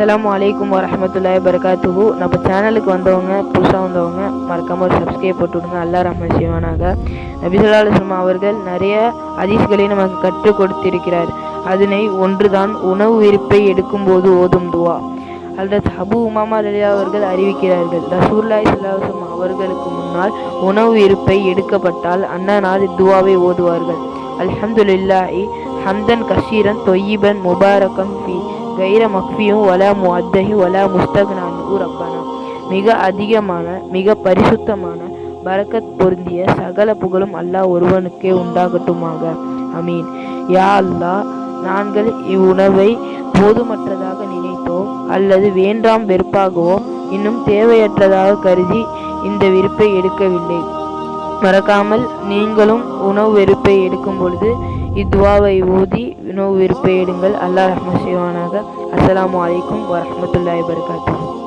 அஸ்லாம் வலைக்கம் வரஹமத்துல்லாஹி வரகாத்துஹு நம்ம சேனலுக்கு வந்தவங்க புதுசாக வந்தவங்க மறக்காமல் ஒரு சப்ஸ்கிரைப் போட்டு விடுங்க. அல்லா ரஹ்மன் செய்வானாக. நபிசுல்லா அலுவலம் அவர்கள் நிறைய ஹதீஸ்களை நமக்கு கற்றுக் கொடுத்திருக்கிறார். அதனை ஒன்றுதான் உணவு விருப்பை எடுக்கும்போது ஓதும் துவா. அல்லது அபு உமாமா ரலியா அவர்கள் அறிவிக்கிறார்கள் ரசூல்லாய் சல்லாஹம் அவர்களுக்கு முன்னால் உணவு இருப்பை எடுக்கப்பட்டால் அண்ணனால் துவாவை ஓதுவார்கள். அல்ஹம்துலில்லாஹி ஹம்தன் கஷீரன் தொய்யிபன் முபாரகம் ஃபி கைர மக்ஃபியும் வலா முஅத்தஹி வலா முஸ்தக்னான் ரப்பனா. மிக அதிகமான மிக பரிசுத்தமான பரக்கத் பொருந்திய சகல புகழும் அல்லாஹ் ஒருவனுக்கே உண்டாகட்டுமாக. அமீன். யா அல்லா நாங்கள் இவ்வுணவை போதுமற்றதாக நினைத்தோ அல்லது வேண்டாம் வெறுப்பாகவோ இன்னும் தேவையற்றதாக கருதி இந்த விருப்பை எடுக்கவில்லை. மறக்காமல் நீங்களும் உணவு வெறுப்பை எடுக்கும் பொழுது இத்துவாவை ஓதி உணவு வெறுப்பை அல்லாஹ் ரஹ்மசிவானாக அஸ்லாம் அஸ்ஸலாமு வரமத்துல்லாய் வரஹ்மத்துல்லாஹி